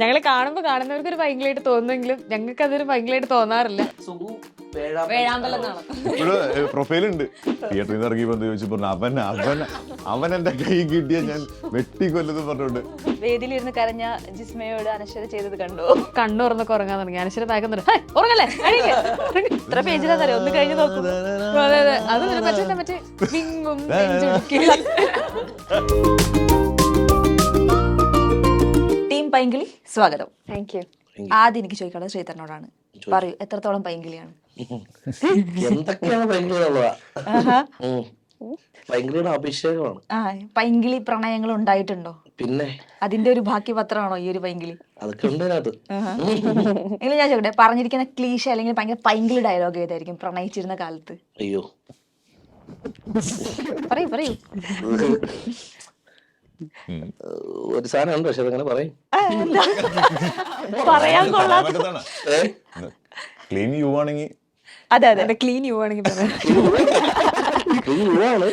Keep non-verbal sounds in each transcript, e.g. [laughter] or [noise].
ഞങ്ങൾ കാണുമ്പോൾ കാണുന്നവർക്ക് ഒരു ഭയങ്കരമായിട്ട് തോന്നുമെങ്കിലും ഞങ്ങൾക്ക് അതൊരു ഭയങ്കരമായിട്ട് തോന്നാറില്ല വേഴാമ്പലം എന്നാണ് ഇപ്പോഴും പ്രൊഫൈൽ ഉണ്ട് തിയേറ്ററിൽ നിന്ന് ഇറങ്ങി വന്ന് ചോദിച്ചു പറഞ്ഞു അവൻ അവൻ അവൻ എന്റെ കൈ കിട്ടിയ ഞാൻ വെട്ടിക്കൊല്ലത് പറഞ്ഞോണ്ട്. വേദിയിലിരുന്ന് കരഞ്ഞ ജിസ്മയോട് അനശ്വര ചെയ്തത് കണ്ടു? കണ്ണു തുറന്നൊക്കെ ഉറങ്ങാൻ തുടങ്ങി. അനശ്വര താക്കുന്നുണ്ട് ഉറങ്ങല്ലേ? എണീക്ക്, ഉറങ്ങ്." ഇത്ര പേജിലാന്നറിയോ ഒന്ന് കഴിഞ്ഞ് നോക്കും. അതെ അതെ. അത് പിന്നെ മറ്റേ മറ്റേ വിങ്ങും നെഞ്ചിടിക്കും. പൈങ്കിളി സ്വാഗതം. താങ്ക് യു ആദ്യം എനിക്ക് ചോദിക്കാനുള്ളത് ശ്രീധരനോടാണ്. പറയൂ എത്രത്തോളം പൈങ്കിളിയാണ്? [laughs] എന്തൊക്കെയാണ് അഭിഷേകമാണ്. ആ പൈങ്കിളി പ്രണയങ്ങൾ ഉണ്ടായിട്ടുണ്ടോ? പിന്നെ? അതിന്റെ ഒരു ബാക്കി പത്രമാണോ ഈ ഒരു പൈങ്കിളി? അതൊക്കെ ഉണ്ട് എങ്കിലും ഞാൻ ചോദിക്കട്ടെ പറഞ്ഞിരിക്കുന്ന ക്ലീശ അല്ലെങ്കിൽ ഭയങ്കര പൈങ്കിളി ഡയലോഗ് ഏതായിരിക്കും പ്രണയിച്ചിരുന്ന കാലത്ത്? അയ്യോ. പറയൂ പറയൂ. [laughs] ഒരു സാധനം ഉണ്ട് പക്ഷെ അതങ്ങനെ പറയും. പറയാൻ കൊള്ളാം ക്ലീൻ യു ആണെങ്കിൽ അതെ അതെ ക്ലീൻ യു ആണെങ്കിൽ ക്ലീൻ ഇത് യുവാണ്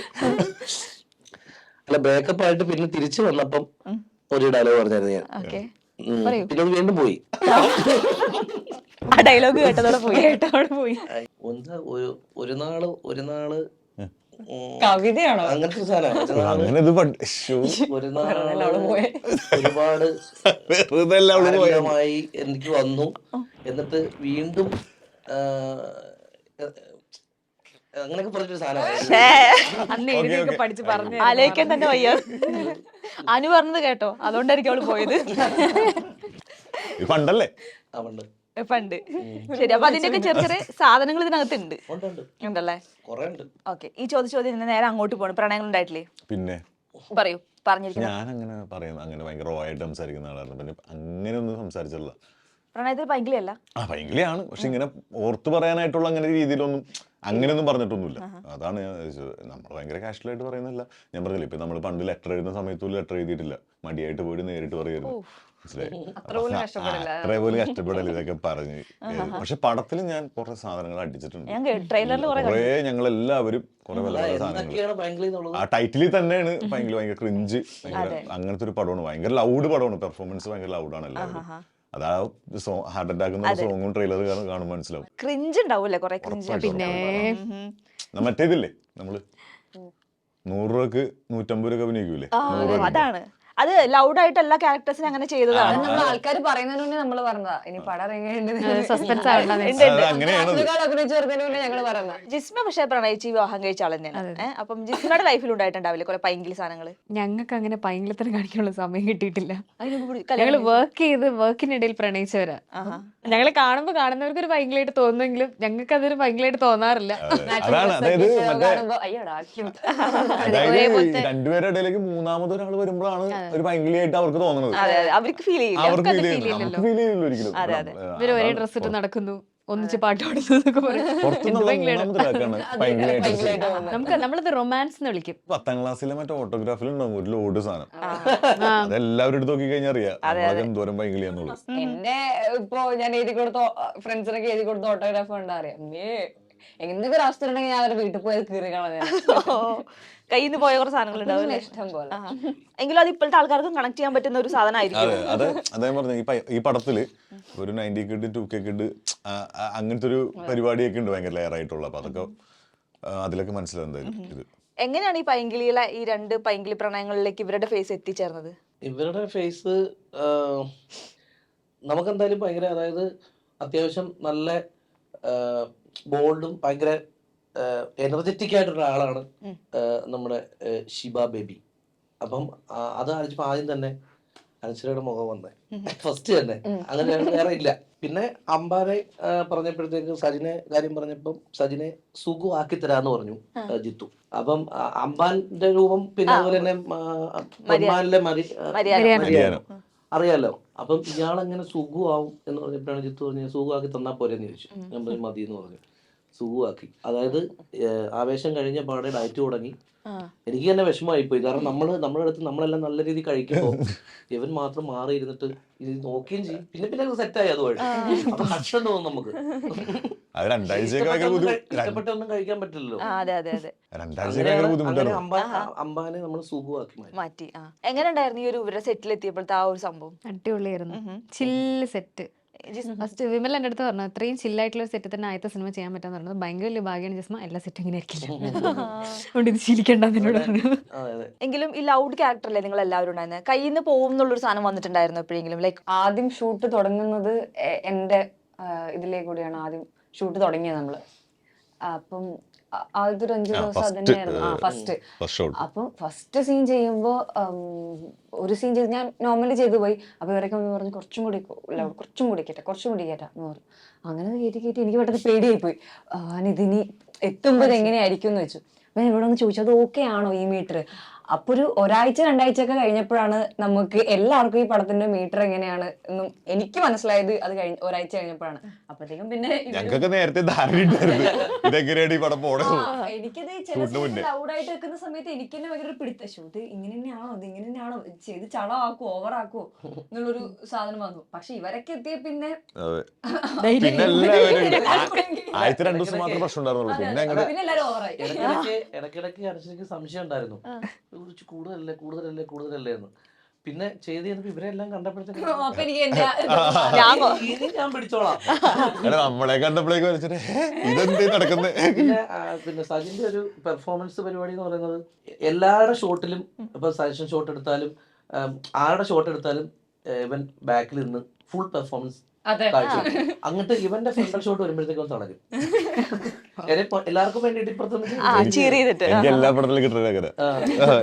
അല്ല ബ്രേക്കപ്പ് ആയിട്ട് പിന്നെ തിരിച്ചു വന്നപ്പം ഒരു ഡയലോഗ് പറഞ്ഞായിരുന്നു ഞാൻ. പിന്നെ അത് വീണ്ടും പോയി. ആ ഡയലോഗ് കേട്ടതോടെ പോയി കേട്ടതോടെ പോയി. ഒന്ന് ഒരു ഒരു നാൾ ഒരു നാൾ കവിതയാണോ അങ്ങനത്തെ അങ്ങനെ ഇത് ഒരുപാട്. ആരംഭമായി എനിക്ക് വന്നു. എന്നിട്ട് വീണ്ടും അങ്ങനെയൊക്കെ പറഞ്ഞൊരു സാധനം അന്ന് എഴുതിയൊക്കെ പഠിച്ച് പറഞ്ഞു ആലോചിക്കാൻ തന്നെ വയ്യ. അനു പറഞ്ഞത് കേട്ടോ. അതുകൊണ്ടായിരിക്കും അവൾ പോയത്. [laughs] പണ്ടല്ലേ? ആ പണ്ട്. ശരി അപ്പൊ അതിന്റെയൊക്കെ ചെറിയ ചെറിയ സാധനങ്ങൾ ഇതിനകത്ത് ഉണ്ട് ഉണ്ട്. ഉണ്ട് ഉണ്ടല്ലേ ഓക്കെ ഈ ചോദ്യ ചോദ്യം ഇന്ന് നേരെ അങ്ങോട്ട് പോകണം പ്രണയങ്ങൾ ഉണ്ടായിട്ടില്ലേ? പിന്നെ? പറയൂ പറഞ്ഞിരിക്കുന്നത് ഞാൻ അങ്ങനെ പറയുന്നു അങ്ങനെ ഭയങ്കര റോ ആയിട്ട് സംസാരിക്കുന്ന ആളായിരുന്നു. പിന്നെ അങ്ങനെ ഒന്നും സംസാരിച്ചില്ല പ്രണയത്തിൽ പൈങ്കിളിയല്ല? ആ ഭയങ്കരയാണ് പക്ഷെ ഇങ്ങനെ ഓർത്ത് പറയാനായിട്ടുള്ള അങ്ങനെ രീതിയിലൊന്നും അങ്ങനെയൊന്നും പറഞ്ഞിട്ടൊന്നുമില്ല. അതാണ് നമ്മൾ ഭയങ്കര കാഷ്വലായിട്ട് പറയുന്നില്ല. ഞാൻ പറഞ്ഞില്ല ഇപ്പൊ നമ്മൾ പണ്ട് ലെറ്റർ എഴുതുന്ന സമയത്തുള്ള ലെറ്റർ എഴുതിയിട്ടില്ല. മടിയായിട്ട് പോയിട്ട് നേരിട്ട് പറയുമായിരുന്നു. [laughs] അത്ര പോലും കഷ്ടപ്പെടല്ല. ഇതൊക്കെ പറഞ്ഞ്. പക്ഷെ പടത്തിൽ ഞാൻ കുറെ സാധനങ്ങൾ അടിച്ചിട്ടുണ്ട്. ഞാൻ ട്രെയിലറിൽ കുറെ ഞങ്ങൾ എല്ലാവരും കുറെ പല സാധനങ്ങൾ. ആ ടൈറ്റിലിൽ തന്നെയാണ് ഭയങ്കര ഭയങ്കര ക്രിഞ്ച് അങ്ങനത്തെ ഒരു പടമാണ്. ഭയങ്കര ലൗഡ് പടമാണ്. പെർഫോമൻസ് ഭയങ്കര ലൗഡാണ് എല്ലാവരും. അതാ സോ ഹാർട്ട് അറ്റാക്ക് സോങ്ങും ട്രെയിലർ കാണുമ്പോൾ മനസ്സിലാവും. ക്രിഞ്ച് ഉണ്ടാവൂല്ലേ കുറെ ക്രിഞ്ച് പിന്നെ മറ്റേതില്ലേ? നമ്മൾ നൂറ് രൂപക്ക് നൂറ്റമ്പത് രൂപ അഭിനയിക്കൂലേ? അതാണ്. അത് ലൗഡായിട്ട് എല്ലാ ക്യാരക്ടേഴ്സിനും അങ്ങനെ ചെയ്തതാണ്. നമ്മൾ ആൾക്കാർ പറയുന്നതിന് മുന്നേ നമ്മൾ പറഞ്ഞതാ ഇനി പടം ഇറങ്ങേണ്ടത് ജിസ്മ പക്ഷെ പ്രണയിച്ച് വിവാഹം കഴിച്ച ആൾ തന്നെയാണ് അപ്പം ജിസ്മയുടെ ലൈഫിൽ ഉണ്ടായിട്ടുണ്ടാവില്ലേ കുറെ പൈങ്കിളി സാധനങ്ങൾ ഞങ്ങൾക്ക് അങ്ങനെ പൈങ്കിളത്തിന് കാണിക്കാനുള്ള സമയം കിട്ടിയിട്ടില്ല. ഞങ്ങൾ വർക്ക് ചെയ്ത് വർക്കിനിടയിൽ പ്രണയിച്ചവരാ. ഞങ്ങൾ കാണുമ്പോൾ കാണുന്നവർക്ക് ഒരു ഭയങ്കരമായിട്ട് തോന്നുമെങ്കിലും ഞങ്ങൾക്ക് അതൊരു ഭയങ്കരമായിട്ട് തോന്നാറില്ല രണ്ടുപേരുടെ ഇടയിലേക്ക് മൂന്നാമത് ഒരാൾ വരുമ്പോഴാണ് ഒരു ഭയങ്കരമായിട്ട് അവർക്ക് തോന്നുന്നത് അതെ അതെ. അവർക്ക് ഫീൽ ചെയ്യില്ല. അവർക്ക് ഫീൽ ചെയ്യില്ല. ഒരിക്കലും. ഇവർ ഒരേ ഡ്രസ് ഇട്ട് നടക്കുന്നു. ഒന്നിച്ച് പാട്ട് പാടുന്നു. നമുക്ക് നമ്മളത് റൊമാൻസ് എന്ന് വിളിക്കും. പത്താം ക്ലാസ്സിലെ മറ്റേ ഓട്ടോഗ്രാഫിൽ ഉണ്ടാവും ഒരു ലോഡ് സാധനം. അതെല്ലാവരും എടുത്ത് നോക്കി കഴിഞ്ഞാൽ അറിയാം. ദൂരം എന്തോരം ഭയങ്കരയാന്നുള്ളത് എന്റെ ഇപ്പൊ ഞാൻ എഴുതി കൊടുത്ത ഫ്രണ്ട്സിനൊക്കെ എഴുതി കൊടുത്ത ഓട്ടോഗ്രാഫ് കണ്ടാ അറിയാം. മേ എന്തൊക്കെ ഒരു അവസ്ഥ ഉണ്ടെങ്കിൽ ഞാൻ അവരുടെ വീട്ടിൽ പോയത് കീറി [laughs] കയ്യിൽ നിന്ന് പോയ കുറച്ച് സാധനങ്ങൾ ഉണ്ടാവില്ലേ? ഇഷ്ടം പോലെ. എങ്കിലും അത് ഇപ്പോഴത്തെ ആൾക്കാർക്കും കണക്ട് ചെയ്യാൻ പറ്റുന്ന ഒരു സാധനമായിരിക്കും. അതെ അത് പറഞ്ഞു ഈ പ- ഈ പടത്തിൽ ഒരു ninety kid two K kid അങ്ങനത്തെ ഒരു പരിപാടിയൊക്കെ ഉണ്ട് ഭയങ്കര ലെയർ ആയിട്ടുള്ള അപ്പൊ അതൊക്കെ അതിലൊക്കെ മനസ്സിലാവും എന്തായാലും ഇത്. എങ്ങനെയാണ് ഈ പൈങ്കിളിയിലെ ഈ രണ്ട് പൈങ്കിളി പ്രണയങ്ങളിലേക്ക് ഇവരുടെ ഫേസ് എത്തിച്ചേർന്നത്? ഇവരുടെ ഫേസ് നമുക്കെന്തായാലും ഭയങ്കര അതായത് അത്യാവശ്യം നല്ല ബോൾഡും ഭയങ്കര എനർജറ്റിക് ആയിട്ടുള്ള ആളാണ് നമ്മുടെ ഷിബ ബേബി. അപ്പം അത് ആലോചിച്ചപ്പോൾ ആദ്യം തന്നെ അനുശ്വരയുടെ മുഖം വന്നേ. ഫസ്റ്റ് [laughs] തന്നെ. അങ്ങനെ വേറെ ഇല്ല. പിന്നെ അമ്പാനെ പറഞ്ഞപ്പോഴത്തേക്ക് സജിനെ കാര്യം പറഞ്ഞപ്പം സജിനെ സുഖു ആക്കി തരാന്ന് പറഞ്ഞു ജിത്തു. അപ്പം അമ്പാന്റെ രൂപം പിന്നെ അതുപോലെ തന്നെ. അറിയാലോ? അപ്പം സുഖു സുഖമാവും എന്ന് പറഞ്ഞപ്പോഴാണ് ജിത്തു പറഞ്ഞു സുഖമാക്കി തന്നാ പോരെന്ന് ചോദിച്ചു. ഞാൻ പറഞ്ഞു മതി എന്ന് പറഞ്ഞു. സുഖമാക്കി. അതായത് ആവേശം കഴിഞ്ഞ പാടെ ഡയറ്റ് തുടങ്ങി എനിക്ക് തന്നെ വിഷമമായി പോയി കാരണം നമ്മൾ നമ്മുടെ അടുത്ത് നമ്മളെല്ലാം നല്ല രീതിയിൽ കഴിക്കുമ്പോൾ ഇവൻ മാത്രം മാറി ഇരുന്നിട്ട് ഇത് നോക്കുകയും ചെയ്യും. പിന്നെ പിന്നെ സെറ്റായി അതുമായിട്ട് അപ്പൊ കഷ്ടം തോന്നും നമുക്ക്. ഇഷ്ടപ്പെട്ടൊന്നും കഴിക്കാൻ പറ്റില്ലല്ലോ. അമ്പാനെ നമ്മൾ സുഖമാക്കി മാറ്റി. എങ്ങനെ ഉണ്ടായിരുന്നു ഈ ഒരു ഇവരുടെ സെറ്റിൽ എത്തിയപ്പോഴത്തെ ആ ഒരു സംഭവം? അടിപൊളിയായിരുന്നു. ചില്ല് സെറ്റ് ഫസ്റ്റ് വിമൽ എന്റെ അടുത്ത് പറഞ്ഞു അത്രയും ചില്ലായിട്ടുള്ള ഒരു സെറ്റ് തന്നെ ആദ്യത്തെ സിനിമ ചെയ്യാൻ പറ്റാന്ന് പറഞ്ഞത് ഭയങ്കര വലിയ ഭാഗ്യമാണ് ജസ്മ. എല്ലാ സെറ്റും ഇങ്ങനെ ആയിരിക്കില്ല അതുകൊണ്ട് ഇത് ശീലിക്കണ്ടെന്ന് എന്നോട് പറഞ്ഞു. അതെ അതെ. എങ്കിലും ഈ ലൗഡ് ക്യാരക്ടറല്ലേ നിങ്ങൾ എല്ലാവരും ഉണ്ടായിരുന്നത് കയ്യിൽ നിന്ന് പോകും എന്നുള്ളൊരു സാധനം വന്നിട്ടുണ്ടായിരുന്നു എപ്പോഴെങ്കിലും. ലൈക്ക് ആദ്യം ഷൂട്ട് തുടങ്ങുന്നത് എന്റെ എന്റെ ഇതിലേ കൂടിയാണ്. ആദ്യം ഷൂട്ട് തുടങ്ങിയത് നമ്മൾ. അപ്പം ആദ്യത്തെ ഒരു അഞ്ചു ദിവസം അതന്നെയായിരുന്നു. ഫസ്റ്റ് ഫസ്റ്റ് ഷോട്ട് അപ്പം ഫസ്റ്റ് സീൻ ചെയ്യുമ്പോൾ ഒരു സീൻ ചെയ്ത് ഞാൻ നോർമലി ചെയ്തു പോയി. അപ്പൊ ഇവരൊക്കെ ഒന്ന് പറഞ്ഞു കുറച്ചും കൂടി കുറച്ചും കൂടി കേട്ടെ കുറച്ചും കൂടി കേട്ടാ എന്ന് പറഞ്ഞു. അങ്ങനെ കയറ്റി കയറ്റി എനിക്ക് പെട്ടെന്ന് പേടിയായി പോയി ഇതിനി എത്തുമ്പോൾ എങ്ങനെയായിരിക്കും എന്ന് വെച്ചു. അപ്പൊ ഞാൻ ഇവിടെ ഒന്ന് ചോദിച്ചു അത് ഓക്കെ ആണോ ഈ മീറ്റർ അപ്പൊ ഒരു ഒരാഴ്ച രണ്ടാഴ്ച ഒക്കെ കഴിഞ്ഞപ്പോഴാണ് നമുക്ക് എല്ലാവർക്കും ഈ പടത്തിന്റെ മീറ്റർ എങ്ങനെയാണ് എന്നും എനിക്ക് മനസ്സിലായത് അത് കഴിഞ്ഞ ഒരാഴ്ച കഴിഞ്ഞപ്പോഴാണ്. അപ്പോഴത്തേക്കും പിന്നെ നേരത്തെ ഇതെങ്ങനെയാണ് ഈ പടം പോണത്? എനിക്കത് ചില. ലൗഡായിട്ട് വെക്കുന്ന സമയത്ത് എനിക്ക് തന്നെ ഭയങ്കര പിടുത്ത. ഇത് ഇങ്ങനെ തന്നെയാണോ? ഇത് ഇങ്ങനെ തന്നെയാണോ? ചെയ്ത് ചളമാക്കോ ഓവറാക്കോ? എന്നുള്ളൊരു സാധനം വന്നു. പക്ഷെ ഇവരൊക്കെ എത്തിയ പിന്നെ ആഴ്ച ആദ്യത്തെ രണ്ടു ദിവസം മാത്രമേ പ്രശ്നം ഉണ്ടായിരുന്നുള്ളൂ. പിന്നെ ഇടയ്ക്കിടയ്ക്ക് സംശയം ഉണ്ടായിരുന്നു. കുറച്ച് കൂടുതലല്ലേ കൂടുതലല്ലേ കൂടുതലല്ലേ എന്ന്. പിന്നെ ചെയ്ത് കഴിഞ്ഞപ്പോ ഇവരെല്ലാം കണ്ടപ്പോഴത്തേക്കും ഞാൻ പിടിച്ചോളാം. നമ്മളെ കണ്ടപ്പോഴേക്ക് പിന്നെ പിന്നെ സജിന്റെ ഒരു പെർഫോമൻസ് പരിപാടി എന്ന് പറയുന്നത് എല്ലാവരുടെ ഷോട്ടിലും ഇപ്പൊ സജഷൻ ഷോട്ട് എടുത്താലും ആരുടെ ഷോട്ട് എടുത്താലും ഇവൻ ബാക്കിൽ നിന്ന് ഫുൾ പെർഫോമൻസ് അങ്ങോട്ട് ഇവന്റെ ഫ്രണ്ടൽ ഷോട്ട് വരുമ്പോഴത്തേക്കും ഇപ്പൊ എല്ലാവർക്കും വേണ്ടിയിട്ട് ഇപ്പുറത്ത് ആ ചീർ ചെയ്തിട്ട്. എല്ലാ പടത്തിലും കിട്ടുന്നത് അങ്ങനെ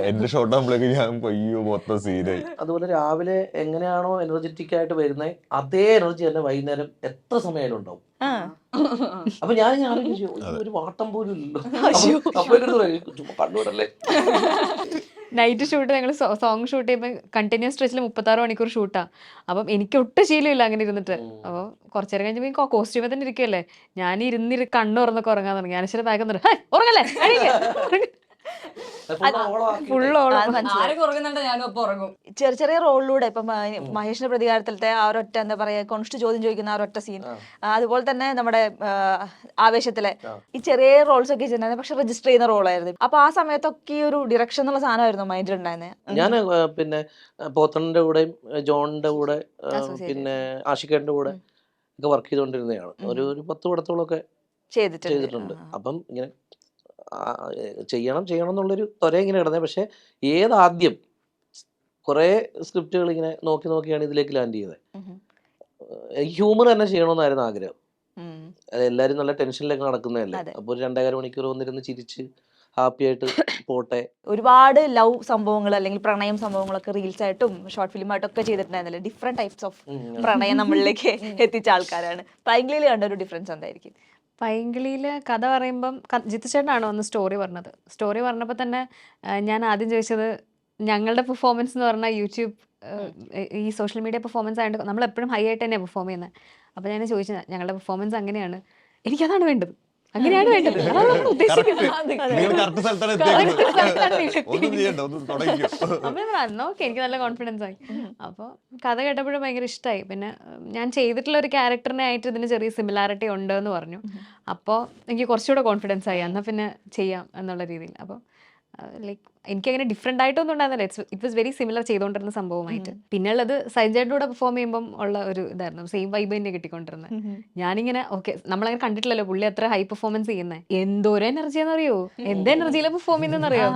എന്റെ ഷോട്ട് ആകുമ്പോഴേക്ക് ഞാൻ അയ്യോ മൊത്തം സീനായി അതുപോലെ രാവിലെ എങ്ങനെയാണോ എനർജറ്റിക് ആയിട്ട് വരുന്നത് അതേ എനർജി തന്നെ വൈകുന്നേരം എത്ര സമയമായാലും ഉണ്ടാവും. അപ്പൊ ഞാൻ ഞാൻ ഒരു വാട്ടം പോലും ഇല്ലല്ലോ. അപ്പൊ- കണ്ണൂരല്ലേ നൈറ്റ് ഷൂട്ട് ഞങ്ങൾ സോങ് ഷൂട്ട് ചെയ്യുമ്പോൾ കണ്ടിന്യൂസ് സ്ട്രെച്ചിൽ മുപ്പത്താറ് മണിക്കൂർ ഷൂട്ടാ അപ്പം എനിക്ക് ഒട്ടും ശീലമില്ല അങ്ങനെ ഇരുന്നിട്ട്. അപ്പോൾ കുറച്ചു നേരം കഴിഞ്ഞപ്പോൾ കോസ്റ്റ്യൂമിൽ തന്നെ ഇരിക്കുമല്ലേ ഞാൻ ഇരുന്നിരി കണ്ണു തുറന്നൊക്കെ ഉറങ്ങാൻ തുടങ്ങി. ഞാനിച്ചിട്ട് ബാഗ് നിന്നിട്ട് ഉറങ്ങല്ലേ? ചെറിയ ചെറിയ റോളിലൂടെ ഇപ്പൊ മഹേഷിന്റെ പ്രതികാരത്തിലത്തെ ആ ഒരൊറ്റ എന്താ പറയാ കോൺസ്റ്റ് ചോദ്യം ചോദിക്കുന്ന ആ ഒരൊറ്റ സീൻ അതുപോലെ തന്നെ നമ്മുടെ ആവേശത്തിലെ ഈ ചെറിയ റോൾസ് ഒക്കെ ചെയ്തിട്ടുണ്ടായിരുന്നു. പക്ഷെ രജിസ്റ്റർ ചെയ്യുന്ന റോളായിരുന്നു. അപ്പൊ ആ സമയത്തൊക്കെ ഈ ഒരു ഡിറക്ഷൻ എന്നുള്ള സാധനമായിരുന്നു മൈൻഡിൽ ഉണ്ടായിരുന്നത് ഞാൻ പിന്നെ പോത്തണിന്റെ കൂടെയും ജോണിന്റെ കൂടെ പിന്നെ ആഷിഖേന്റെ കൂടെ ഒക്കെ വർക്ക് ചെയ്തുകൊണ്ടിരുന്നതാണ് ഒരു ഒരു പത്ത് പടത്തോളൊക്കെ ചെയ്തിട്ടുണ്ട്. ചെയ്തിട്ടുണ്ട്. അപ്പം ഇങ്ങനെ ചെയ്യണം ചെയ്യണം എന്നുള്ളൊരു ത്വര ഇങ്ങനെ കിടന്നത് പക്ഷേ ഏതാദ്യം കുറേ സ്ക്രിപ്റ്റുകൾ ഇങ്ങനെ നോക്കി നോക്കിയാണ് ഇതിലേക്ക് ലാൻഡ് ചെയ്തത്. ഹ്യൂമർ തന്നെ ചെയ്യണമെന്നായിരുന്നു ആഗ്രഹം. അത് എല്ലാവരും നല്ല ടെൻഷനിലൊക്കെ നടക്കുന്നതല്ലേ. അപ്പോൾ ഒരു രണ്ടേകാല മണിക്കൂർ വന്നിരുന്ന് ചിരിച്ച് ഹാപ്പി ആയിട്ട് പോട്ടെ. ഒരുപാട് ലവ് സംഭവങ്ങൾ അല്ലെങ്കിൽ പ്രണയം സംഭവങ്ങളൊക്കെ റീൽസ് ആയിട്ടും ഷോർട്ട് ഫിലിം ആയിട്ടും ഒക്കെ ചെയ്തിട്ടുണ്ടായിരുന്നല്ലേ? ഡിഫറെന്റ് ടൈപ്സ് ഓഫ് പ്രണയം നമ്മളിലേക്ക് എത്തിച്ച ആൾക്കാരാണ്. പൈംഗ്ലിയിൽ കണ്ട ഒരു ഡിഫറൻസ് എന്തായിരിക്കും? പൈങ്കിളിയിൽ കഥ പറയുമ്പം ക- ജിത്തു ചേട്ടനാണോ ഒന്ന് സ്റ്റോറി പറഞ്ഞത്? സ്റ്റോറി പറഞ്ഞപ്പോൾ തന്നെ ആ, ഞാൻ ആദ്യം ചോദിച്ചത് ഞങ്ങളുടെ പെർഫോമൻസ് എന്ന് പറഞ്ഞാൽ യൂട്യൂബ് ആ, ഈ സോഷ്യൽ മീഡിയ പെർഫോമൻസ് ആയതുകൊണ്ട് നമ്മൾ എപ്പോഴും ഹൈ ആയിട്ട് തന്നെയാണ് പെർഫോം ചെയ്യുന്നത് അപ്പോൾ ഞാൻ ചോദിച്ചത് ഞങ്ങളുടെ പെർഫോമൻസ് അങ്ങനെയാണ്. എനിക്കതാണ് വേണ്ടത്. അങ്ങനെയാണ് വേണ്ടത്. അതാണ് നമ്മൾ ഉദ്ദേശിക്കുന്നത്. ഓക്കെ എനിക്ക് നല്ല കോൺഫിഡൻസ് ആയി. അപ്പോൾ കഥ കേട്ടപ്പോഴും ഭയങ്കര ഇഷ്ടമായി പിന്നെ ഞാൻ ചെയ്തിട്ടുള്ള ഒരു ക്യാരക്ടറിനെ ആയിട്ട് ഇതിന് ചെറിയ സിമിലാരിറ്റി ഉണ്ട് എന്ന് പറഞ്ഞു അപ്പോൾ എനിക്ക് കുറച്ചുകൂടെ കോൺഫിഡൻസ് ആയി. എന്നാൽ പിന്നെ ചെയ്യാം എന്നുള്ള രീതിയിൽ. അപ്പോൾ ലൈക്ക് എനിക്ക് അങ്ങനെ ഡിഫറെന്റ് ആയിട്ടൊന്നും ഉണ്ടായിരുന്നില്ല. It's it was very similar ചെയ്തുകൊണ്ടിരുന്ന സംഭവമായിട്ട്. പിന്നെ ഉള്ളത് സൈജയുടെ കൂടെ പെർഫോം ചെയ്യുമ്പോൾ ഉള്ള ഒരു ഇതായിരുന്നു. സെയിം വൈബ് തന്നെ കിട്ടിക്കൊണ്ടിരുന്നത് ഞാനിങ്ങനെ ഓക്കെ നമ്മളങ്ങനെ കണ്ടിട്ടില്ലല്ലോ പുള്ളി അത്ര ഹൈ പെർഫോമൻസ് ചെയ്യുന്നത് എന്തോരം എനർജിയാണെന്നറിയോ എന്ത് എനർജിയിലെ പെർഫോം ചെയ്യുന്നറിയോ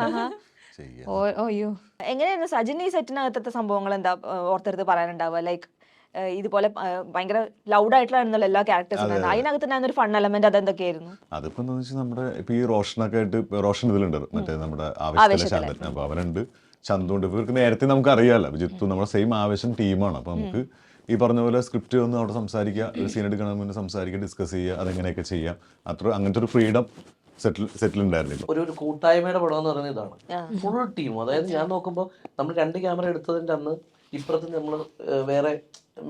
ചെയ്യാം. ഓ ഓ, അയ്യോ. എങ്ങനെയായിരുന്നു സജിൻ ഈ സെറ്റിനകത്തെ സംഭവങ്ങൾ എന്താ ഓർത്തെടുത്ത് പറയാനുണ്ടാവുക? ലൈക്ക് ഇതുപോലെ ഭയങ്കര ലൗഡ് ആയിട്ടുള്ളതായിരുന്നല്ലോ എല്ലാ ക്യാരക്ടേഴ്സും അതിനകത്ത് തന്നെ ഒരു ഫൺ എലമെന്റ് അതെന്തൊക്കെയായിരുന്നു? അതിപ്പോ എന്താ വെച്ചാൽ നമ്മുടെ ഇപ്പൊ ഈ റോഷനൊക്കെ ആയിട്ട് റോഷൻ ഇതിലുണ്ട്. മറ്റേ നമ്മുടെ അപ്പൊ അവനുണ്ട്. ചന്തുണ്ട് ഇവർക്ക് നേരത്തെ നമുക്ക് അറിയാലോ. ജിത്തു നമ്മുടെ സെയിം ആവേശം ടീമാണ് അപ്പൊ നമുക്ക് ഈ പറഞ്ഞ പോലെ സ്ക്രിപ്റ്റ് ഒന്ന് അവിടെ സംസാരിക്കുക ഒരു സീൻ എടുക്കണമെന്ന് മുന്നേ സംസാരിക്കുക ഡിസ്കസ് ചെയ്യുക അതെങ്ങനെയൊക്കെ ചെയ്യാം. അത്ര അങ്ങനത്തെ ഒരു ഫ്രീഡം സെറ്റിൽ സെറ്റിൽ ഉണ്ടായിരുന്നില്ല ഒരു ഒരു കൂട്ടായ്മയുടെ പടം എന്ന് പറയുന്നത് ഇതാണ്. ഫുൾ ടീം അതായത് ഞാൻ നോക്കുമ്പോൾ നമ്മൾ രണ്ട് ക്യാമറ എടുത്തതിന്റെ അന്ന് ഇപ്പുറത്ത് നമ്മൾ വേറെ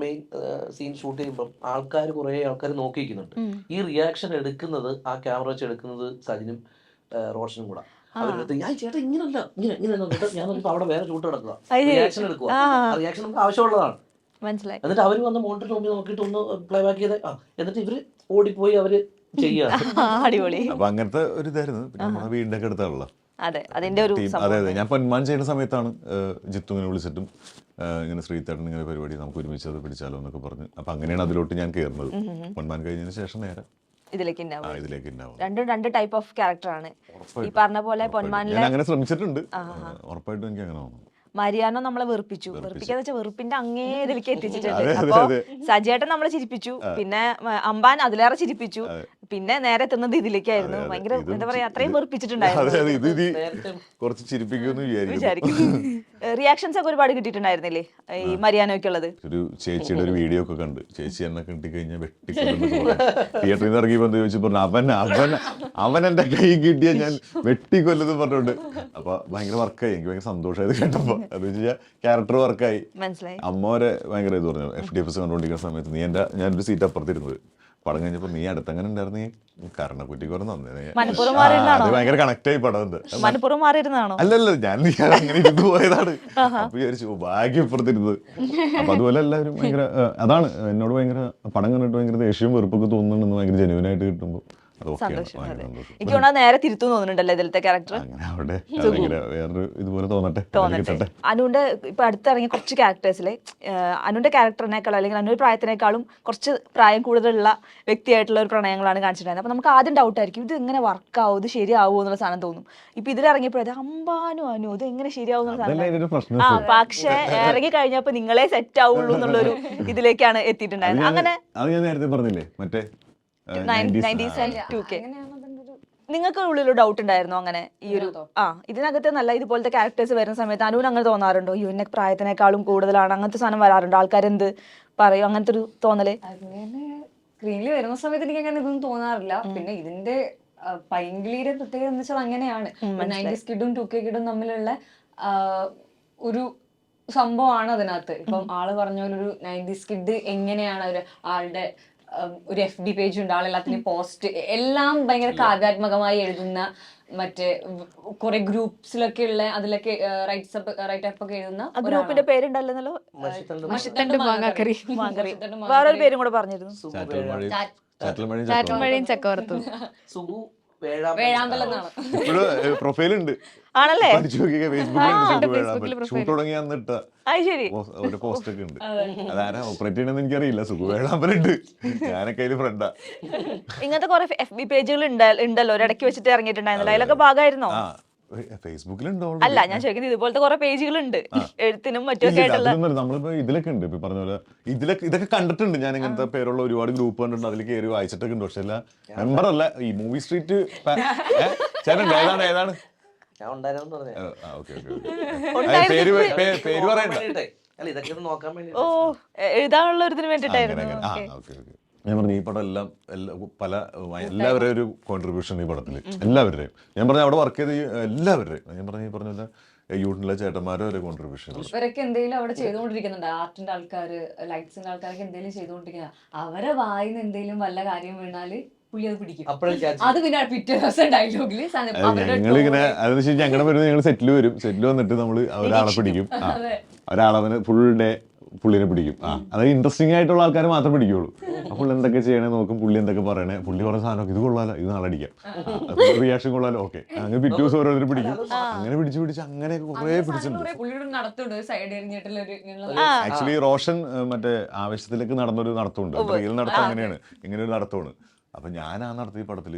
മെയിൻ സീൻ ഷൂട്ട് ചെയ്യുമ്പോൾ ആൾക്കാർ കുറേ ആൾക്കാർ നോക്കിയിരിക്കുന്നുണ്ട്. ഈ റിയാക്ഷൻ എടുക്കുന്നത് ആ ക്യാമറ വെച്ച് എടുക്കുന്നത് സജിനും റോഷനും കൂടെ. ഞാൻ ചേട്ടാ ഇങ്ങനല്ല ഇങ്ങനെ ഞാൻ നോക്കിയപ്പോൾ അവിടെ വേറെ ഷൂട്ട് നടക്കുക റിയാക്ഷൻ എടുക്കുക ആ. റിയാക്ഷൻ നമുക്ക് ആവശ്യമുള്ളതാണ്. മനസ്സിലായി. എന്നിട്ട് അവർ വന്ന് മോണിറ്റർ മുമ്പിൽ നോക്കിയിട്ട് ഒന്ന് പ്ലേ ബാക്ക് ചെയ്ത് ആ എന്നിട്ട് ഇവർ ഓടിപ്പോയി അവർ അടിപൊളി. അപ്പൊ അങ്ങനത്തെ ഒരു ഇതായിരുന്നു. പിന്നെ നമ്മുടെ വീടിന്റെ ഒക്കെ അടുത്താണല്ലോ. അതെ അതിന്റെ ഒരു അതെ അതെ. ഞാൻ പൊന്മാൻ ചെയ്യുന്ന സമയത്താണ് ജിത്തു ഇങ്ങനെ വിളിച്ചിട്ടും ഇങ്ങനെ ശ്രീതേട്ടൻ ഇങ്ങനെ പരിപാടി നമുക്ക് ഒരുമിച്ച് അത് പിടിച്ചാലോ എന്നൊക്കെ പറഞ്ഞു. അപ്പൊ അങ്ങനെയാണ് അതിലോട്ട് ഞാൻ കയറുന്നത്. പൊന്മാൻ കഴിഞ്ഞതിന് ശേഷം നേരെ ഇതിലേക്ക് ഉണ്ടാവും. രണ്ടും രണ്ട് ടൈപ്പ് ഓഫ് ക്യാരക്ടറാണ്. ഈ പറഞ്ഞ പോലെ പൊന്മാനിലെ അങ്ങനെ ശ്രമിച്ചിട്ടുണ്ട്. ഉറപ്പായിട്ടും എനിക്ക് അങ്ങനെ തോന്നുന്നു. മരിയാനോ നമ്മളെ വെറുപ്പിച്ചു. വെറുപ്പിക്കാന്ന് വെച്ചാൽ വെറുപ്പിന്റെ അങ്ങേ ഇതിലേക്ക് എത്തിച്ചിട്ടുണ്ട് അപ്പൊ. സജിയേട്ടൻ നമ്മളെ ചിരിപ്പിച്ചു. പിന്നെ അമ്പാൻ അതിലേറെ ചിരിപ്പിച്ചു. പിന്നെ നേരെ എത്തുന്നത് ഇതിലേക്കായിരുന്നു. ഭയങ്കര എന്താ പറയാ അത്രയും വെറുപ്പിച്ചിട്ടുണ്ടായിരുന്നു. അതെ അതെ. ഇത് ഇത് കുറച്ച് ചിരിപ്പിക്കുമെന്ന് വിചാരിക്കുന്നു. റിയാക്ഷൻസ് ഒക്കെ ഒരുപാട് കിട്ടിയിട്ടുണ്ടായിരുന്നില്ലേ? ഈ മരിയാനോയ്ക്ക് ഉള്ളത് ഒരു ചേച്ചിയുടെ ഒരു വീഡിയോ ഒക്കെ കണ്ട്. ചേച്ചി എന്നെ കിട്ടിക്കഴിഞ്ഞാൽ [laughs] തിയേറ്ററിൽ നിന്ന് ഇറങ്ങി വന്ന് ചോദിച്ചു? പറഞ്ഞു അവൻ അവൻ അവൻ എന്റെ കൈ കിട്ടിയ ഞാൻ വെട്ടിക്കൊല്ലത് പറഞ്ഞോണ്ട്. അപ്പൊ ഭയങ്കര വർക്കായി എനിക്ക് ഭയങ്കര സന്തോഷമായത് കേട്ടപ്പോ. അത് വെച്ചാൽ ക്യാരക്ടർ വർക്കായി മനസ്സിലായി. അമ്മ വരെ ഭയങ്കര ഇത് പറഞ്ഞു എഫ് ഡി എഫ് എസ് കണ്ടുകൊണ്ടിരിക്കുന്ന സമയത്ത് നീ എന്റെ ഞാനൊരു സീറ്റ് അപ്പുറത്തിരുന്നത്. പടം കഴിഞ്ഞപ്പോ നീ അടുത്തങ്ങനെ ഉണ്ടായിരുന്നു കരണക്കുറ്റി മാറിയിരുന്നാണോ? അത് ഭയങ്കര കണക്ട് ആയി പടം മനപ്പുറം അല്ലല്ല ഞാൻ നീ അങ്ങനെ ഇരുന്ന് പോയതാണ്. അപ്പൊ വിചാരിച്ചു "ഓ, ഭാഗ്യം ഇപ്പുറത്തിരുന്നത്. അപ്പൊ അതുപോലെ എല്ലാവരും ഭയങ്കര അതാണ് എന്നോട് ഭയങ്കര പടം കണ്ടിട്ട് ഭയങ്കര ദേഷ്യം വെറുപ്പൊക്കെ തോന്നുന്നുണ്ടെന്ന് ഭയങ്കര ജനുവനായിട്ട് കിട്ടുമ്പോ. കിട്ടുമ്പോൾ സന്തോഷം അതെ. എനിക്ക് തോന്നാ നേരെ തിരുത്തു തോന്നുന്നുണ്ടല്ലോ ഇതിലത്തെ ക്യാരക്ടർ അവിടെ വേറൊരു ഇതുപോലെ തോന്നട്ടെ തോന്നട്ടെ. അനുവിന്റെ ഇപ്പൊ അടുത്തിറങ്ങിയ കുറച്ച് ക്യാരക്ടേഴ്സിലെ അനുവിന്റെ ക്യാരക്ടറിനേക്കാളും അല്ലെങ്കിൽ അനു പ്രായത്തിനേക്കാളും കുറച്ച് പ്രായം കൂടുതലുള്ള വ്യക്തിയായിട്ടുള്ള ഒരു പ്രണയങ്ങളാണ് കാണിച്ചിട്ടുണ്ടായിരുന്നത്. അപ്പൊ നമുക്ക് ആദ്യം ഡൗട്ട് ആയിരിക്കും ഇത് എങ്ങനെ വർക്കാവും ഇത് ശരിയാവുമോ എന്നുള്ള സാധനം തോന്നും. ഇപ്പൊ ഇതിലിറങ്ങിയപ്പോഴത് അമ്പാനു അനു ഇത് എങ്ങനെ ശരിയാവും എന്നുള്ള സാധനം ആ പക്ഷേ ഇറങ്ങി കഴിഞ്ഞപ്പോ നിങ്ങളെ സെറ്റ് ആവുള്ളൂ എന്നുള്ളൊരു ഇതിലേക്കാണ് എത്തിയിട്ടുണ്ടായിരുന്നത്. അങ്ങനെ അത് ഞാൻ നേരത്തെ പറഞ്ഞില്ലേ മറ്റേ ഏഹ്, 90s നയന്റീസ് ആ, ആൻഡ് ടു കെ അങ്ങനെയാണ് നിങ്ങൾക്ക് ഉള്ളിലൊരു ഡൗട്ട് ഉണ്ടായിരുന്നു അങ്ങനെ ഈ ഒരു ആ ഇതിനകത്ത് നല്ല ഇതുപോലത്തെ ക്യാരക്ടേഴ്സ് വരുന്ന സമയത്ത് അനുവിന് അങ്ങനെ തോന്നാറുണ്ടോ? യു എന്നെ പ്രായത്തിനേക്കാളും കൂടുതലാണ്. അങ്ങനത്തെ സാധനം വരാറുണ്ടോ? ആൾക്കാരെന്ത് പറയും? അങ്ങനത്തെ ഒരു തോന്നൽ സ്ക്രീനിൽ വരുന്ന സമയത്ത് എനിക്ക് അങ്ങനെ ഇതൊന്നും തോന്നാറില്ല. പിന്നെ ഇതിന്റെ പൈങ്കിളിയുടെ പ്രത്യേകത എന്ന് വെച്ചാൽ അങ്ങനെയാണ്. നയന്റീസ് കിഡും ടു കെ കിഡും തമ്മിലുള്ള ഒരു സംഭവമാണ് അതിനകത്ത്. ഇപ്പം ആൾ പറഞ്ഞ പോലെ ഒരു നയന്റീസ് കിഡ് എങ്ങനെയാണ് ഒരു ആളുടെ ഒരു എഫ് ഡി പേജ് ഉണ്ട്. ആളെല്ലാത്തിനും പോസ്റ്റ് എല്ലാം ഭയങ്കര കാവ്യാത്മകമായി എഴുതുന്ന മറ്റേ കുറെ ഗ്രൂപ്പ്സിലൊക്കെ ഉള്ള അതിലൊക്കെ റൈറ്റ്സ് റൈറ്റ് അപ്പ് ഒക്കെ എഴുതുന്ന ഗ്രൂപ്പിന്റെ പേരുണ്ടല്ലോ? വേറൊരു പേരും കൂടെ പറഞ്ഞിരുന്നു. സുഗു വേഴാമ്പലം പ്രൊഫൈൽ ഉണ്ട് ആണല്ലേ? ഷൂട്ട് തുടങ്ങി അന്നിട്ട ഒരു പോസ്റ്റ് ഒക്കെ ഉണ്ട് അതാരാ ഓപ്പറേറ്റ് ചെയ്യണമെന്ന് എനിക്കറിയില്ല. സുഖ വേഴാമ്പലുണ്ട് ഞാനൊക്കെ അതിൽ ഫ്രണ്ടാ ഇങ്ങനത്തെ കുറെ എഫ് ബി പേജുകൾ ഉണ്ടല്ലോ ഒരിടയ്ക്ക് വെച്ചിട്ട് ഇറങ്ങിയിട്ടുണ്ടായിരുന്നല്ലോ. അതിലൊക്കെ ഭാഗമായിരുന്നോ? ഫേസ്ബുക്കിലുണ്ട് അല്ല ഞാൻ ചോദിക്കുന്നത് ഇതുപോലത്തെ കുറെ പേജുകൾ ഉണ്ട് എഴുത്തിനും മറ്റും ആയിട്ടുള്ള നമ്മളിപ്പോ ഇതിലൊക്കെ ഉണ്ട്. ഇപ്പൊ പറഞ്ഞ പോലെ ഇതിലൊക്കെ ഇതൊക്കെ കണ്ടിട്ടുണ്ട്. ഞാൻ ഇങ്ങനത്തെ പേരുള്ള ഒരുപാട് ഗ്രൂപ്പ് കണ്ടിട്ടുണ്ട്. അതിലേക്ക് കയറി വായിച്ചിട്ടൊക്കെ ഉണ്ട്. പക്ഷെ അല്ല മെമ്പർ അല്ല. ഈ മൂവി സ്ട്രീറ്റ് ചേട്ടൻ ഏതാണ് ഏതാണ്. പേര് പറയണ്ട. അല്ല ഇതൊക്കെ നോക്കാൻ വേണ്ടി ഓ എഴുതാനുള്ള ഒരു വേണ്ടിട്ടായിരുന്നു ഞാൻ പറഞ്ഞു ഈ പടം എല്ലാം എല്ലാ പല എല്ലാവരുടെയും ഒരു കോൺട്രിബ്യൂഷൻ ഈ പടത്തിൽ എല്ലാവരുടെയും. ഞാൻ പറഞ്ഞു അവിടെ വർക്ക് ചെയ്ത് എല്ലാവരുടെയും. ഞാൻ പറഞ്ഞു ഈ പറഞ്ഞ യൂണിറ്റിലെ ചേട്ടന്മാരും ഒരു കോൺട്രിബ്യൂഷൻ ഇവരൊക്കെ എന്തെങ്കിലും അവിടെ ചെയ്തുകൊണ്ടിരിക്കുന്നുണ്ട്. ആർട്ടിന്റെ ആൾക്കാർ ലൈറ്റ്സിന്റെ ആൾക്കാരൊക്കെ എന്തെങ്കിലും ചെയ്തുകൊണ്ടിരിക്കുന്ന അവരെ വായിന്ന് എന്തെങ്കിലും വല്ല കാര്യം വീണാൽ പുള്ളി അത് പിടിക്കും. അത് പിന്നെ പിറ്റേ ദിവസം ഡയലോഗിൽ ഞങ്ങളിങ്ങനെ അതെന്ന് വെച്ചാൽ ഞങ്ങളുടെ വരുന്നത് ഞങ്ങൾ സെറ്റിൽ വരും. സെറ്റിൽ വന്നിട്ട് നമ്മൾ ഒരാളെ പിടിക്കും. ആ. ഒരാളവന് ഫുൾ ഡേ പുള്ളിനെ പിടിക്കും. ആ അതായത് ഇൻട്രസ്റ്റിംഗ് ആയിട്ടുള്ള ആൾക്കാർ മാത്രം പിടിക്കുള്ളൂ. ആ പുള്ളി എന്തൊക്കെ ചെയ്യണേ നോക്കും പുള്ളി എന്തൊക്കെ പറയണേ. പുള്ളി പറഞ്ഞ സാധനം ഇത് കൊള്ളാലോ ഇത് നാളെ അടിക്കാം റിയാക്ഷൻ കൊള്ളാലോ ഓക്കെ. അങ്ങനെ പിറ്റേ ദിവസം ഓരോരുത്തർ പിടിക്കും. അങ്ങനെ പിടിച്ച് പിടിച്ച് അങ്ങനെ കുറെ പിടിച്ചിട്ടുണ്ട്. നടത്തുണ്ട് ആക്ച്വലി റോഷൻ മറ്റേ ആവേശത്തിലേക്ക് നടന്നൊരു നടത്തമുണ്ട്. റിയൽ നടത്തം അങ്ങനെയാണ്. ഇങ്ങനെ ഒരു നടത്തമാണ്. അപ്പൊ ഞാൻ ആ നടത്തി ഈ പടത്തിൽ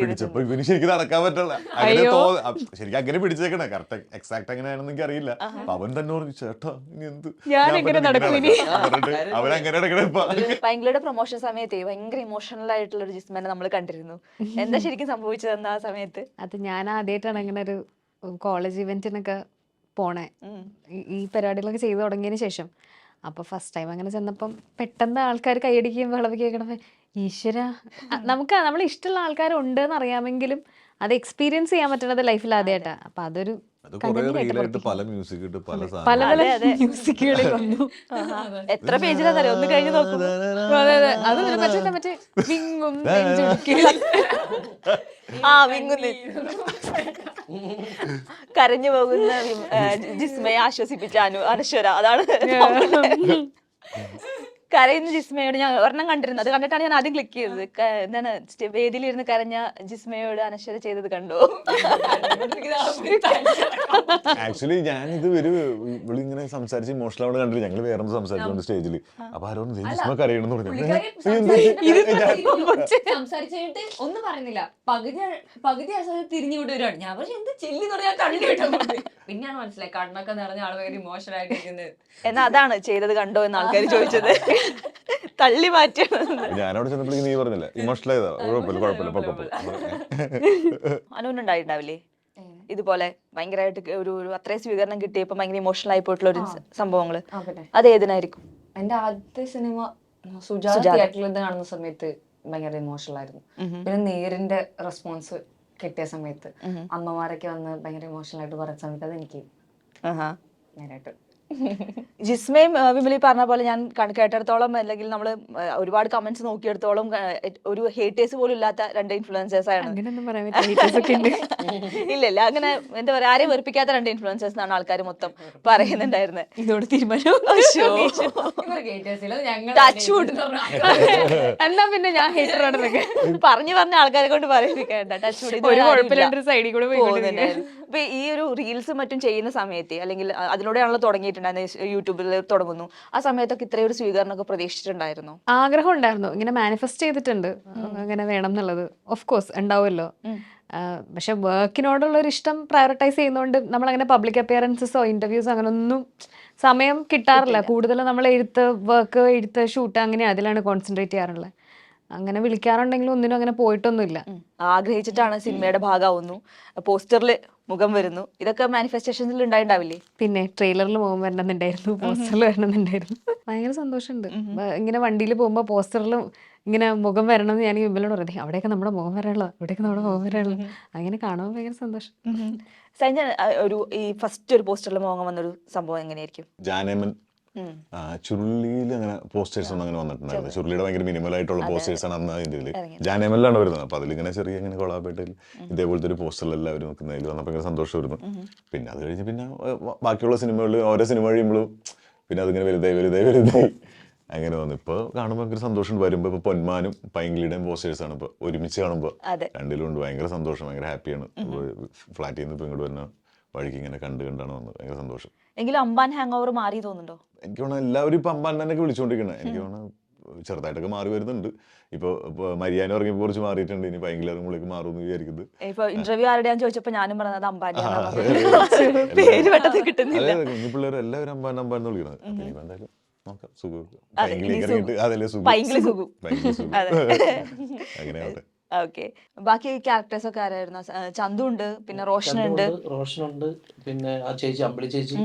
പിടിച്ചപ്പോ ഇവന് ശരിക്കും നടക്കാൻ പറ്റില്ല അങ്ങനെ തോന്നി ശരിക്കും അങ്ങനെ പിടിച്ചേക്കണേ. കറക്റ്റ് എക്സാക്ട് എങ്ങനെയാണെന്ന് എനിക്ക് അറിയില്ല അവൻ തന്നെ പറഞ്ഞു ചേട്ടാ ഇനി എന്ത്? ഞാൻ ഞാൻ നടക്കും. ഇങ്ങനെ അവൻ അങ്ങനെ നടക്കണേ ഇപ്പൊ. പൈങ്കിളിയുടെ പ്രൊമോഷൻ സമയത്ത് ഭയങ്കര ഇമോഷണൽ ആയിട്ടുള്ള ഒരു ജിസ്മനെ നമ്മൾ കണ്ടിരുന്നു. എന്താ ശരിക്കും സംഭവിച്ചതെന്ന് ആ സമയത്ത്? അത് ഞാൻ ആദ്യമായിട്ടാണ് അങ്ങനെ ഒരു കോളേജ് ഇവന്റിനൊക്കെ പോണേ. ഈ പരിപാടികളൊക്കെ ചെയ്തു തുടങ്ങിയതിന് ശേഷം. അപ്പോൾ ഫസ്റ്റ് ടൈം അങ്ങനെ ചെന്നപ്പം പെട്ടെന്ന് ആൾക്കാർ കൈയടിക്കുകയും വിളവ് കേൾക്കണമേ ഈശ്വര നമുക്ക് നമ്മൾ ഇഷ്ടമുള്ള ആൾക്കാരുണ്ട് എന്ന് അറിയാമെങ്കിലും അത് എക്സ്പീരിയൻസ് ചെയ്യാൻ പറ്റുന്നത് ലൈഫിൽ ആദ്യമായിട്ടാ അപ്പൊ അതൊരു അത് കുറെ റീലായിട്ട് പല മ്യൂസിക് ഇട്ട് പല പല പല. മ്യൂസിക്കുകളിൽ വന്നു. എത്ര പേജിലാന്നറിയോ ഒന്ന് കഴിഞ്ഞ് നോക്കും. അതെ അതെ. അത് പിന്നെ മറ്റേ മറ്റേ വിങ്ങും ആ വിങ്ങുന്നി കരഞ്ഞു പോകുന്ന ജിസ്മയെ ആശ്വസിപ്പിച്ച അനു അനശ്വര. അതാണ് [laughs] കരയുന്ന ജിസ്മയോട് ഞാൻ ഒരെണ്ണം കണ്ടിരുന്നു. അത് കണ്ടിട്ടാണ് ഞാൻ ആദ്യം ക്ലിക്ക് ചെയ്തത്. ക- എന്താണ് സ്റ്റേ- വേദിയിലിരുന്ന് കരഞ്ഞ ജിസ്മയോട് അനശ്വര ചെയ്തത് കണ്ടു? ആക്ച്വലി ഞാൻ ഇത് ഒരു ഇങ്ങനെ സംസാരിച്ച് ഇമോഷണൽ അവിടെ കണ്ടില്ല. ഞങ്ങൾ വേറെ സംസാരിച്ചോണ്ട് സ്റ്റേജിൽ അപ്പൊ ആരോ ജിസ്മ കരയണെന്ന് പുള്ളിക്കാരി പറഞ്ഞു സംസാരിച്ചിട്ട് കഴിഞ്ഞിട്ട് ഒന്നും പറയുന്നില്ല. പകുതി പകുതി അവസാനം തിരിഞ്ഞു കൊണ്ട് വരുവാണ് ഞാൻ പക്ഷെ എന്ത് ചെല്ലി തുടങ്ങിയാൽ കണ്ണു കിട്ടും പിന്നെയാണ് മനസ്സിലായി കണ്ണൊക്കെ നിറഞ്ഞ ആൾ ഭയങ്കര ഇമോഷണൽ ആയിട്ടിരിക്കുന്നത് എന്നാ അതാണ് ചെയ്തത് കണ്ടോ എന്ന് ആൾക്കാർ [laughs] ചോദിച്ചത്. തള്ളി മാറ്റണം ഞാനവിടെ ചെന്നപ്പോഴേക്കും നീ പറഞ്ഞില്ല ഇമോഷണൽ ആയതാ. കുഴപ്പമില്ല കുഴപ്പമില്ല പൊക്കപ്പോ അനുവിനുണ്ടായിട്ടുണ്ടാവില്ലേ? ഇതുപോലെ ഭയങ്കരമായിട്ട് ഒരു ഒരു അത്രയും സ്വീകരണം കിട്ടിയപ്പോ ഭയങ്കര ഇമോഷണൽ ആയി പോയിട്ടുള്ള ഒരു സംഭവങ്ങൾ സംഭവങ്ങൾ. അത് ഏതിനായിരിക്കും? എന്റെ ആദ്യത്തെ സിനിമ സുജാത. തിയേറ്ററിൽ കാണുന്ന സമയത്ത് ഭയങ്കര ഇമോഷണൽ ആയിരുന്നു. പിന്നെ നേരിന്റെ റെസ്പോൺസ് കിട്ടിയ സമയത്ത് അമ്മമാരൊക്കെ വന്ന് ഭയങ്കര ഇമോഷണൽ ആയിട്ട് പറയുന്ന സമയത്ത് അത് എനിക്ക് ആഹാ. നേരായിട്ട് [laughs] ജിസ്മയും വിമലി പറഞ്ഞ പോലെ ഞാൻ കണ- കേട്ടിടത്തോളം അല്ലെങ്കിൽ നമ്മൾ ഒരുപാട് കമന്റ്സ് നോക്കിയെടുത്തോളം ഒരു ഹേറ്റേഴ്സ് പോലും ഇല്ലാത്ത രണ്ട് ഇൻഫ്ലുവൻസേഴ്സ് ആണ്. [laughs] ഇല്ലല്ല അങ്ങനെ എന്താ പറയാ ആരെയും വെറുപ്പിക്കാത്ത രണ്ട് ഇൻഫ്ലുവൻസേഴ്സ് ആണ് ആൾക്കാർ മൊത്തം പറയുന്നുണ്ടായിരുന്നത് ഇതോട് തീരുമാനം. [laughs] എന്നാ പിന്നെ ഞാൻ ഹേറ്റർ പറഞ്ഞു പറഞ്ഞ ആൾക്കാരെ കൊണ്ട് പറയിപ്പിക്കേണ്ട. ടച്ച് സൈഡിൽ കൂടെ പോയിക്കൊണ്ടിരിക്കുകയാണ്. അപ്പൊ ഈ ഒരു റീൽസ് മറ്റും ചെയ്യുന്ന സമയത്ത് അല്ലെങ്കിൽ അതിലൂടെയാണല്ലോ തുടങ്ങിയിട്ടുണ്ടായിരുന്നത് യൂട്യൂബിൽ തുടങ്ങുന്നു. ആ സമയത്തൊക്കെ ഇത്രയും ഒരു സ്വീകരണമൊക്കെ പ്രതീക്ഷിച്ചിട്ടുണ്ടായിരുന്നു? ആഗ്രഹം ഉണ്ടായിരുന്നു ഇങ്ങനെ മാനിഫെസ്റ്റ് ചെയ്തിട്ടുണ്ട്. അങ്ങനെ വേണം എന്നുള്ളത്. ഓഫ് കോഴ്സ് ഉണ്ടാവുമല്ലോ. പക്ഷെ വർക്കിനോടുള്ള ഒരു ഇഷ്ടം പ്രയോറിറ്റൈസ് ചെയ്യുന്നതുകൊണ്ട് നമ്മൾ അങ്ങനെ പബ്ലിക് അപ്പിയറൻസസോ ഇന്റർവ്യൂസോ അങ്ങനെ ഒന്നും സമയം കിട്ടാറില്ല. കൂടുതലും നമ്മൾ എഴുത്ത് വർക്ക് എഴുത്ത് ഷൂട്ട് അങ്ങനെ അതിലാണ് കോൺസെൻട്രേറ്റ് ചെയ്യാറുള്ളത് അങ്ങനെ വിളിക്കാറുണ്ടെങ്കിലും ഒന്നിനും അങ്ങനെ പോയിട്ടൊന്നുമില്ല. ആഗ്രഹിച്ചിട്ടാണ് സിനിമയുടെ ഭാഗമാവുന്നു. പോസ്റ്ററിൽ മുഖം വരുന്നു. ഇതൊക്കെ മാനിഫെസ്റ്റേഷനിൽ ഉണ്ടായിണ്ടാവില്ലേ? പിന്നെ ട്രെയിലറിൽ മുഖം വരണമെന്നുണ്ടായിരുന്നു പോസ്റ്ററിൽ വരണമെന്നുണ്ടായിരുന്നു. ഭയങ്കര സന്തോഷമുണ്ട്. ഇങ്ങനെ വണ്ടിയിൽ പോകുമ്പോൾ പോസ്റ്ററിലും ഇങ്ങനെ മുഖം വരണം എന്ന് ഞാൻ വിമലോട് പറയുന്നത് അവിടെയൊക്കെ നമ്മുടെ മുഖം വരാനുള്ളത് അവിടെയൊക്കെ നമ്മുടെ മുഖം വരാനുള്ളത്. അങ്ങനെ കാണുമ്പോൾ ഭയങ്കര സന്തോഷം. സഞ്ജന ഒരു ഈ ഫസ്റ്റ് ഒരു പോസ്റ്ററിൽ മുഖം വന്നൊരു സംഭവം എങ്ങനെയായിരിക്കും? ജാനേമൻ ചുരുളിയിൽ അങ്ങനെ പോസ്റ്റേഴ്സ് ഒന്നും അങ്ങനെ വന്നിട്ടുണ്ടായിരുന്നു ചുരുളിയുടെ ഭയങ്കര മിനിമൽ ആയിട്ടുള്ള പോസ്റ്റേഴ്സ് ആണ് അന്ന് ഇതിൽ ആണ് വരുന്നത്. അപ്പൊ അതിലിങ്ങനെ ചെറിയ ഇങ്ങനെ കൊളാബേട്ടിൽ ഇതേപോലത്തെ ഒരു പോസ്റ്ററിൽ എല്ലാവരും നിൽക്കുന്നതിൽ വന്നപ്പോൾ ഭയങ്കര സന്തോഷമായിരുന്നു. പിന്നെ അത് കഴിഞ്ഞ് പിന്നെ ബാക്കിയുള്ള സിനിമകളിൽ ഓരോ സിനിമ കഴിയുമ്പോഴും പിന്നെ അതിങ്ങനെ വലുതായി വലുതായി വലുതായി. അങ്ങനെ വന്നു. ഇപ്പോൾ കാണുമ്പോൾ ഭയങ്കര സന്തോഷം വരുമ്പോൾ ഇപ്പോൾ പൊന്മാനും പൈങ്കിളിയുടെയും പോസ്റ്റേഴ്സ് ആണ് ഇപ്പോൾ ഒരുമിച്ച് കാണുമ്പോൾ രണ്ടിലും ഉണ്ട്. ഭയങ്കര സന്തോഷം. ഭയങ്കര ഹാപ്പിയാണ് ഫ്ലാറ്റിൽ നിന്ന് ഇപ്പോൾ ഇങ്ങോട്ട് വരുന്ന വഴിക്ക് ഇങ്ങനെ കണ്ട് കണ്ടാണ് വന്നത്. ഭയങ്കര സന്തോഷം. എങ്കിലും അമ്പാൻ ഹാങ് ഓവർ മാറി തോന്നുന്നുണ്ടോ? എനിക്ക് തോന്നുന്നു എല്ലാവരും ഇപ്പൊ അമ്പാൻ തന്നെ വിളിച്ചുകൊണ്ടിരിക്കണേ എനിക്ക് തോന്നുന്നു ചെറുതായിട്ടൊക്കെ മാറി വരുന്നുണ്ട്. ഇപ്പൊ മര്യാദ മരിയാന ഇറങ്ങിയപ്പോൾ കുറച്ച് മാറിയിട്ടുണ്ട്. ഇനി ഭയങ്കര മാറും വിചാരിക്കുന്നത് ഇപ്പൊ ഇന്റർവ്യൂ ആരുടെയാന്ന് ചോദിച്ചപ്പോ ഞാനും പറഞ്ഞത് അമ്പാനി കിട്ടുന്നില്ല. കുഞ്ഞു പിള്ളേർ എല്ലാവരും അമ്പാൻ അമ്പാൻ എന്ന് വിളിക്കണത്. എന്തായാലും നോക്കാം. സുഖം. അതെ, സുഖം. [laughs] അങ്ങനെ ആവട്ടെ ഓക്കെ. ബാക്കി ക്യാരക്ടേഴ്സ് ഒക്കെ ആരായിരുന്നു? ചന്തു ഉണ്ട് പിന്നെ റോഷൻ ഉണ്ട്. റോഷൻ ഉണ്ട് പിന്നെ ആ ചേച്ചി അമ്പിളി ചേച്ചി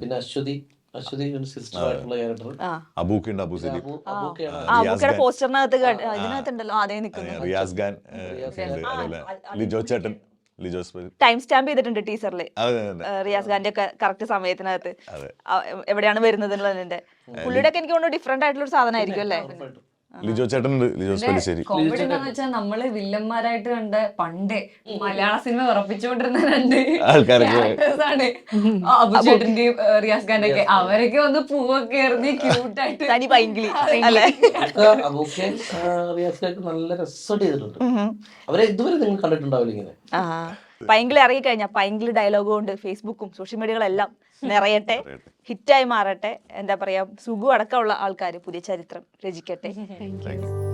പിന്നെ അശ്വതി അശ്വതി ഒരു സിസ്റ്റർ ആയിട്ടുള്ള ക്യാരക്ടർ ആ. അബൂക്ക് ഉണ്ട് സലീം അബൂക്കയാണ് ആ. റിയാസ് ബുക്കയുടെ ഖാൻ. പോസ്റ്ററിനകത്ത് ഇതിനകത്തുണ്ടല്ലോ അതേ നിൽക്കുന്നു. റിയാസ് ഖാൻ ലിജോ ചേട്ടൻ ടൈം സ്റ്റാമ്പ് ചെയ്തിട്ടുണ്ട് ടീച്ചറിൽ അതെ അതെ റിയാസ് ഖാന്റെ ഒക്കെ കറക്റ്റ് സമയത്തിനകത്ത്. അതെ. എവിടെയാണ് വരുന്നത് എന്നുള്ളതിന്റെ പുള്ളിയുടെ ഒക്കെ എനിക്ക് തോന്നുന്നു ഡിഫറെന്റ് ആയിട്ടുള്ള ഒരു സാധനമായിരിക്കും അല്ലേ? ലിജോ ചേട്ടൻ ഉണ്ട് ലിജോ പല്ലിശ്ശേരി കോമഡി എന്താന്ന് വെച്ചാൽ നമ്മൾ വില്ലന്മാരായിട്ട് കണ്ട പണ്ട് മലയാള സിനിമ ഉറപ്പിച്ചുകൊണ്ടിരുന്ന രണ്ട് ആൾക്കാരൊക്കെ. അബു ചേട്ടന്റെയും റിയാസ് ഖാന്റെ ഒക്കെ അവരൊക്കെ വന്ന് പൂവൊക്കെ എറിഞ്ഞ് ക്യൂട്ടായിട്ട്. തനി പൈങ്കിളി. അല്ലേ? റിയാസ് റിയാസിലേക്ക് നല്ല രസമായിട്ട് ചെയ്തിട്ടുണ്ട്. അവരെ ഇതുവരെ നിങ്ങൾ കണ്ടിട്ടുണ്ടാവില്ല ഇങ്ങനെ? ആ. പൈങ്കിളി ഇറങ്ങി കഴിഞ്ഞാൽ പൈങ്കിളി ഡയലോഗ് കൊണ്ട് ഫേസ്ബുക്കും സോഷ്യൽ മീഡിയകളെല്ലാം നിറയട്ടെ ഹിറ്റായി മാറട്ടെ. എന്താ പറയാ സുഖു അടക്കമുള്ള ആൾക്കാർ പുതിയ ചരിത്രം രചിക്കട്ടെ. Thank you